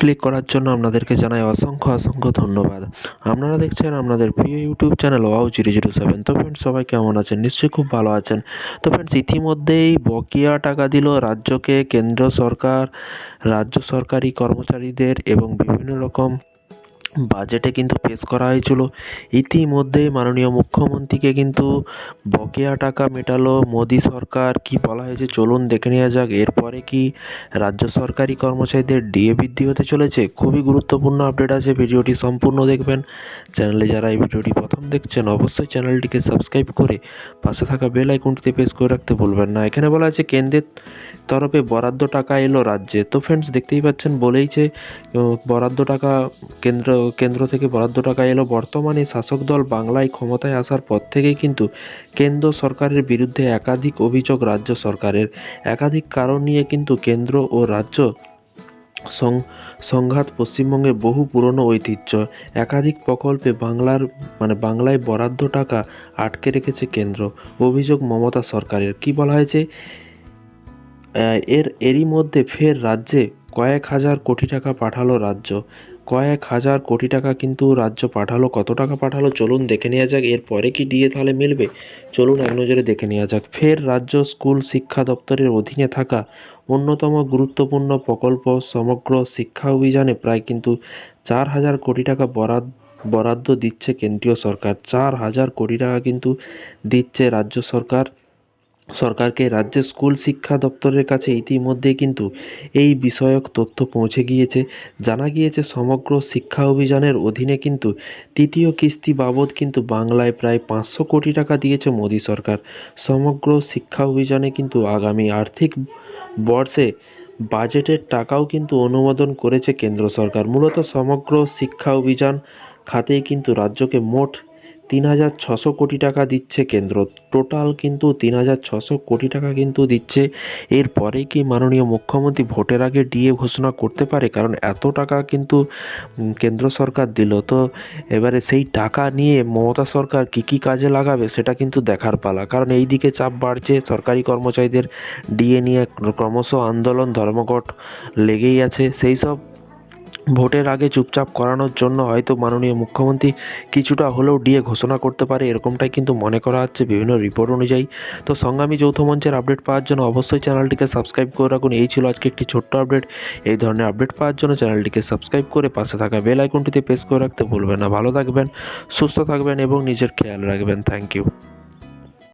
Click করার জন্য আপনাদেরকে জানাই অসংখ্য অসংখ্য ধন্যবাদ। আপনারা দেখছেন আপনাদের প্রিয় YouTube channel wow zero zero seven তো ফ্রেন্ডস সবাই কেমন আছেন? নিশ্চয়ই খুব ভালো আছেন। তো ফ্রেন্ডস ইতিমধ্যেই বকিয়া টাকা দিল রাজ্যকে, কেন্দ্র সরকার, রাজ্য সরকারি কর্মচারীদের এবং বিভিন্ন রকম বাজেটে কিন্তু পেশ করা হয়েছিল। ইতিমধ্যেই মাননীয় মুখ্যমন্ত্রীকে কিন্তু বকেয়া টাকা মেটালো মোদী সরকার। কি বলা হয়েছে? চলুন দেখে নেওয়া যাক। এরপরে কি রাজ্য সরকারি কর্মচারীদের ডিএ বৃদ্ধি হতে চলেছে? খুবই গুরুত্বপূর্ণ আপডেট আছে। ভিডিওটি সম্পূর্ণ দেখবেন। চ্যানেলে যারা এই ভিডিওটি প্রথম দেখছেন, অবশ্যই চ্যানেলটিকে সাবস্ক্রাইব করে পাশে থাকা বেল আইকনটিতে প্রেস করে রাখতে ভুলবেন না। এখানে বলা আছে, কেন্দ্রের তরফে বরাদ্দ টাকা এলো রাজ্যে। তো ফ্রেন্ডস দেখতেই পাচ্ছেন, বলেইছে বরাদ্দ টাকা কেন্দ্র কেন্দ্র থেকে বরাদ্দ টাকা এলো। বর্তমানে শাসক দল বাংলায় ক্ষমতায় আসার পর থেকেই কিন্তু কেন্দ্র সরকারের বিরুদ্ধে একাধিক অভিযোগ রাজ্য সরকারের। একাধিক কারণ নিয়ে কিন্তু কেন্দ্র ও রাজ্য সংঘাত পশ্চিমবঙ্গের বহু পুরনো ঐতিহ্য। একাধিক প্রকল্পে বাংলার মানে বাংলায় বরাদ্দ টাকা আটকে রেখেছে কেন্দ্র। অভিযোগ মমতা সরকারের। কি বলা হয়েছে? এর এরই মধ্যে ফের রাজ্যে কয়েক হাজার কোটি টাকা পাঠালো রাজ্য। কয়েক হাজার কোটি টাকা কিন্তু রাজ্য পাঠালো। কত টাকা পাঠালো? চলুন দেখে নেওয়া যাক। এরপরে কি ডিএ তাহলে মিলবে? চলুন এক নজরে দেখে নেওয়া যাক। ফের রাজ্য স্কুল শিক্ষা দপ্তরের অধীনে থাকা অন্যতম গুরুত্বপূর্ণ প্রকল্প সমগ্র শিক্ষা অভিযানে প্রায় কিন্তু চার হাজার কোটি টাকা বরাদ বরাদ্দ দিচ্ছে কেন্দ্রীয় সরকার। চার হাজার কোটি টাকা কিন্তু দিচ্ছে রাজ্য সরকার। সরকারকে রাজ্যের স্কুল শিক্ষা দপ্তরের কাছে ইতিমধ্যেই কিন্তু এই বিষয়ক তথ্য পৌঁছে গিয়েছে। জানা গিয়েছে, সমগ্র শিক্ষা অভিযানের অধীনে কিন্তু তৃতীয় কিস্তি বাবদ কিন্তু বাংলায় প্রায় পাঁচশো কোটি টাকা দিয়েছে মোদী সরকার। সমগ্র শিক্ষা অভিযানে কিন্তু আগামী আর্থিক বর্ষে বাজেটের টাকাও কিন্তু অনুমোদন করেছে কেন্দ্র সরকার। মূলত সমগ্র শিক্ষা অভিযান খাতেই কিন্তু রাজ্যকে মোট তিন হাজার ছশো কোটি টাকা দিচ্ছে কেন্দ্র। টোটাল কিন্তু তিন হাজার ছশো কোটি টাকা কিন্তু দিচ্ছে। এরপরে কি মাননীয় মুখ্যমন্ত্রী ভোটের আগে ডিএ ঘোষণা করতে পারে? কারণ এত টাকা কিন্তু কেন্দ্র সরকার দিল। তো এবারে সেই টাকা নিয়ে মমতা সরকার কী কী কাজে লাগাবে সেটা কিন্তু দেখার পালা। কারণ এই দিকে চাপ বাড়ছে, সরকারি কর্মচারীদের ডিএ নিয়ে ক্রমশ আন্দোলন, ধর্মঘট লেগেই আছে। সেই সব ভোটের আগে চুপচাপ করানোর জন্য হয়তো মাননীয় মুখ্যমন্ত্রী কিছুটা হলেও ডিএ ঘোষণা করতে পারে, এরকমটাই কিন্তু মনে করা হচ্ছে বিভিন্ন রিপোর্ট অনুযায়ী। তো সংগ্রামী যৌথ মঞ্চের আপডেট পাওয়ার জন্য অবশ্যই চ্যানেলটিকে সাবস্ক্রাইব করে রাখুন। এই ছিল আজকে একটি ছোট্ট আপডেট। এই ধরনের আপডেট পাওয়ার জন্য চ্যানেলটিকে সাবস্ক্রাইব করে পাশে থাকা বেল আইকনটিতে প্রেস করে রাখতে ভুলবেন না। ভালো থাকবেন, সুস্থ থাকবেন এবং নিজের খেয়াল রাখবেন। Thank you.